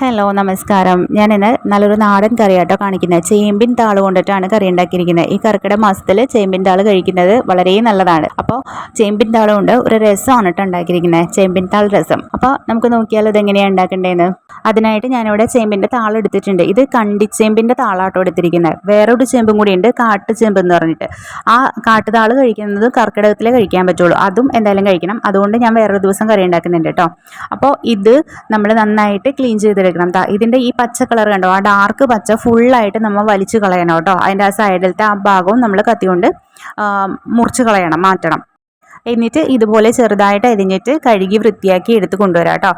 Hello നമസ്കാരം. ഞാൻ ഇന്ന് നല്ലൊരു നാടൻ കറി കറിയാട്ടോ കാണിക്കുന്നത്. ചേമ്പിൻ താൾ കൊണ്ടിട്ടാണ് കറി ഉണ്ടാക്കിയിരിക്കുന്നത്. ഈ കർക്കിടക മാസത്തിൽ ചേമ്പിൻ താൾ കഴിക്കുന്നത് വളരെ നല്ലതാണ്. അപ്പോൾ ചേമ്പിൻ താൾ കൊണ്ട് ഒരു രസമാണ് കേട്ടോ ഉണ്ടാക്കിയിരിക്കുന്നത്. ചേമ്പിൻ താൾ രസം. അപ്പോൾ നമുക്ക് നോക്കിയാൽ ഇതെങ്ങനെയാണ് ഉണ്ടാക്കേണ്ടതെന്ന് അതിനായിട്ട് ഞാനിവിടെ ചേമ്പിന്റെ താൾ എടുത്തിട്ടുണ്ട്. ഇത് കണ്ടിച്ചേമ്പിന്റെ താളാട്ടോ എടുത്തിരിക്കുന്നത്. വേറൊരു ചേമ്പും കൂടിയുണ്ട് കാട്ടുചേമ്പ് എന്ന് പറഞ്ഞിട്ട്. ആ കാട്ടുതാൾ കഴിക്കുന്നത് കർക്കിടകത്തിലേ കഴിക്കാൻ പറ്റുള്ളൂ. അതും എന്തായാലും കഴിക്കണം. അതുകൊണ്ട് ഞാൻ വേറൊരു ദിവസം കറി ഉണ്ടാക്കുന്നുണ്ട് കേട്ടോ അപ്പോൾ ഇത് നമ്മൾ നന്നായിട്ട് ക്ലീൻ ചെയ്തെടുക്കണം ഇതിന്റെ ഈ പച്ച കളർ കണ്ടോ? ആ ഡാർക്ക് പച്ച ഫുള്ളായിട്ട് നമ്മൾ വലിച്ചു കളയണം കേട്ടോ. അതിന്റെ ആ സൈഡിലത്തെ ആ ഭാഗവും നമ്മൾ കത്തികൊണ്ട് കൊണ്ട് മുറിച്ച് കളയണം മാറ്റണം. എന്നിട്ട് ഇതുപോലെ ചെറുതായിട്ട് അരിഞ്ഞിട്ട് കഴുകി വൃത്തിയാക്കി എടുത്ത് കൊണ്ടുവരാം കേട്ടോ.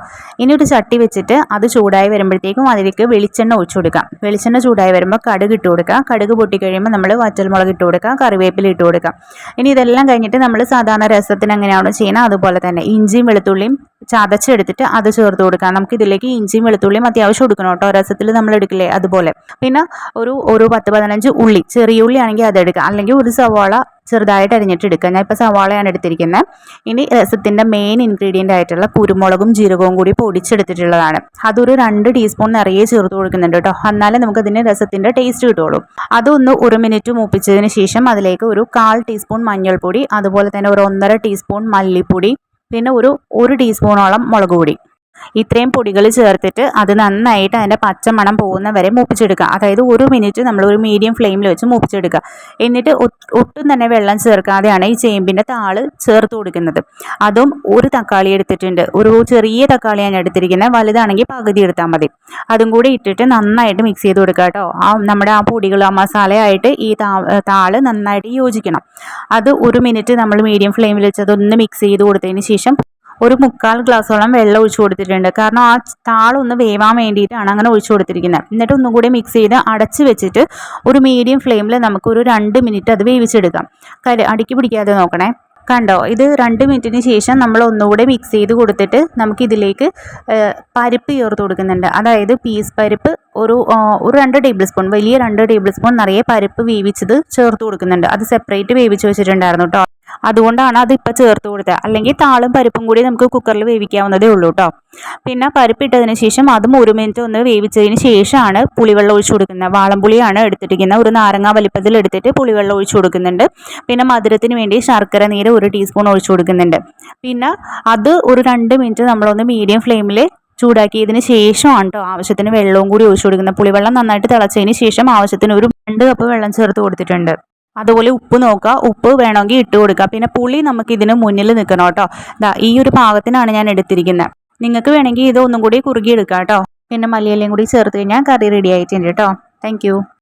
ഇനി ഒരു ചട്ടി വെച്ചിട്ട് അത് ചൂടായി വരുമ്പോഴത്തേക്കും അതിലേക്ക് വെളിച്ചെണ്ണ ഒഴിച്ചു കൊടുക്കാം. വെളിച്ചെണ്ണ ചൂടായി വരുമ്പോൾ കടുക് ഇട്ട് കൊടുക്കുക കടുക് പൊട്ടിക്കഴിയുമ്പോൾ നമ്മൾ വറ്റൽമുളക് ഇട്ട് കൊടുക്കാം. കറിവേപ്പില ഇട്ട് കൊടുക്കാം. ഇനി ഇതെല്ലാം കഴിഞ്ഞിട്ട് നമ്മൾ സാധാരണ രസത്തിന് എങ്ങനെയാണോ ചെയ്യുന്നത് അതുപോലെ തന്നെ ഇഞ്ചിയും വെളുത്തുള്ളിയും ചതച്ചെടുത്തിട്ട് അത് ചേർത്ത് കൊടുക്കാം. നമുക്ക് ഇതിലേക്ക് ഇഞ്ചിയും വെളുത്തുള്ളിയും അത്യാവശ്യം എടുക്കണം കേട്ടോ. രസത്തിൽ നമ്മൾ എടുക്കില്ലേ അതുപോലെ. പിന്നെ ഒരു ഒരു പത്ത് പതിനഞ്ച് ഉള്ളി ചെറിയ ഉള്ളി ആണെങ്കിൽ അത് എടുക്കാം. അല്ലെങ്കിൽ ഒരു സവാള ചെറുതായിട്ട് അരിഞ്ഞിട്ട് എടുക്കുക. ഞാൻ ഇപ്പോൾ സവാളയാണ് എടുത്തിരിക്കുന്നത്. ഇനി രസത്തിന്റെ മെയിൻ ഇൻഗ്രീഡിയന്റ് ആയിട്ടുള്ള കുരുമുളകും ജീരകവും കൂടി പൊടിച്ചെടുത്തിട്ടുള്ളതാണ്. അതൊരു രണ്ട് ടീസ്പൂൺ നിറയെ ചേർത്ത് കൊടുക്കുന്നുണ്ട് കേട്ടോ. എന്നാലേ നമുക്കതിന് രസത്തിന്റെ ടേസ്റ്റ് കിട്ടുള്ളൂ. അതൊന്ന് ഒരു മിനിറ്റ് മൂപ്പിച്ചതിന് ശേഷം അതിലേക്ക് ഒരു കാൽ ടീസ്പൂൺ മഞ്ഞൾപ്പൊടി അതുപോലെ തന്നെ ഒരു ഒന്നര ടീസ്പൂൺ മല്ലിപ്പൊടി പിന്നെ ഒരു ഒരു ടീസ്പൂണോളം മുളക് പൊടി. ഇത്രയും പൊടികൾ ചേർത്തിട്ട് അത് നന്നായിട്ട് അതിന്റെ പച്ചമണം പോകുന്ന വരെ മൂപ്പിച്ചെടുക്കുക. അതായത് ഒരു മിനിറ്റ് നമ്മൾ ഒരു മീഡിയം ഫ്ലെയിമിൽ വെച്ച് മൂപ്പിച്ചെടുക്കുക. എന്നിട്ട് ഒട്ടും തന്നെ വെള്ളം ചേർക്കാതെയാണ് ഈ ചേമ്പിന്റെ താൾ ചേർത്ത് കൊടുക്കുന്നത്. അതും ഒരു തക്കാളി എടുത്തിട്ടുണ്ട്. ഒരു ചെറിയ തക്കാളിയാണ് എടുത്തിരിക്കുന്നത്. വലുതാണെങ്കിൽ പകുതി എടുത്താൽ മതി. അതും കൂടി ഇട്ടിട്ട് നന്നായിട്ട് മിക്സ് ചെയ്ത് കൊടുക്കുക കേട്ടോ. ആ നമ്മുടെ ആ പൊടികൾ ആ മസാലയായിട്ട് ഈ താൾ നന്നായിട്ട് യോജിക്കണം. അത് ഒരു മിനിറ്റ് നമ്മൾ മീഡിയം ഫ്ലെയിമിൽ വെച്ച് അതൊന്ന് മിക്സ് ചെയ്ത് കൊടുത്തതിന് ശേഷം ഒരു മുക്കാൽ ഗ്ലാസ്സോളം വെള്ളം ഒഴിച്ചു കൊടുത്തിട്ടുണ്ട്. കാരണം ആ താളൊന്ന് വേവാൻ വേണ്ടിയിട്ടാണ് അങ്ങനെ ഒഴിച്ചു കൊടുത്തിരിക്കുന്നത്. എന്നിട്ട് ഒന്നും കൂടി മിക്സ് ചെയ്ത് അടച്ച് വെച്ചിട്ട് ഒരു മീഡിയം ഫ്ലെയിമിൽ നമുക്കൊരു രണ്ട് മിനിറ്റ് അത് വേവിച്ചെടുക്കാം. കരി അടുക്കി പിടിക്കാതെ നോക്കണേ. കണ്ടോ? ഇത് രണ്ട് മിനിറ്റിന് ശേഷം നമ്മൾ ഒന്നുകൂടെ മിക്സ് ചെയ്ത് കൊടുത്തിട്ട് നമുക്കിതിലേക്ക് പരിപ്പ് ചേർത്ത് കൊടുക്കുന്നുണ്ട്. അതായത് പീസ് പരിപ്പ് ഒരു ഒരു രണ്ട് ടേബിൾ സ്പൂൺ വലിയ രണ്ട് ടേബിൾ സ്പൂൺ നിറയെ പരിപ്പ് വേവിച്ചത് ചേർത്ത് കൊടുക്കുന്നുണ്ട്. അത് സെപ്പറേറ്റ് വേവിച്ച് വെച്ചിട്ടുണ്ടായിരുന്നു കേട്ടോ അതുകൊണ്ടാണ് അത് ഇപ്പം ചേർത്ത് കൊടുത്തത്. അല്ലെങ്കിൽ താളും പരിപ്പും കൂടി നമുക്ക് കുക്കറിൽ വേവിക്കാവുന്നതേ ഉള്ളൂ കേട്ടോ പിന്നെ പരിപ്പ് ഇട്ടതിന് ശേഷം അതും ഒരു മിനിറ്റ് ഒന്ന് വേവിച്ചതിന് ശേഷമാണ് പുളിവെള്ളം ഒഴിച്ചു കൊടുക്കുന്നത്. വാളംപുളിയാണ് എടുത്തിരിക്കുന്നത്. ഒരു നാരങ്ങ വലിപ്പത്തിൽ എടുത്തിട്ട് പുളിവെള്ളം ഒഴിച്ചു കൊടുക്കുന്നുണ്ട്. പിന്നെ മധുരത്തിന് വേണ്ടി ശർക്കര നീര് ഒരു ടീസ്പൂൺ ഒഴിച്ചു കൊടുക്കുന്നുണ്ട്. പിന്നെ അത് ഒരു രണ്ട് മിനിറ്റ് നമ്മളൊന്ന് മീഡിയം ഫ്ലെയിമിൽ ചൂടാക്കിയതിന് ശേഷമാണ് കേട്ടോ ആവശ്യത്തിന് വെള്ളവും കൂടി ഒഴിച്ചു കൊടുക്കുന്നത്. പുളിവെള്ളം നന്നായിട്ട് തിളച്ചതിന് ശേഷം ആവശ്യത്തിന് ഒരു രണ്ട് കപ്പ് വെള്ളം ചേർത്ത് കൊടുത്തിട്ടുണ്ട്. അതുപോലെ ഉപ്പ് നോക്കുക. ഉപ്പ് വേണമെങ്കിൽ ഇട്ട് കൊടുക്കുക. പിന്നെ പുളി നമുക്ക് ഇതിന് മുന്നിൽ നിൽക്കണം കേട്ടോ. ദാ ഈ ഒരു പാകത്തിനാണ് ഞാൻ എടുത്തിരിക്കുന്നത് നിങ്ങൾക്ക് വേണമെങ്കിൽ ഇതൊന്നും കൂടി കുറുകിയെടുക്കാം കേട്ടോ. പിന്നെ മല്ലിയിലയും കൂടി ചേർത്ത് കഴിഞ്ഞാൽ കറി റെഡി ആയിട്ടുണ്ട് കേട്ടോ. താങ്ക്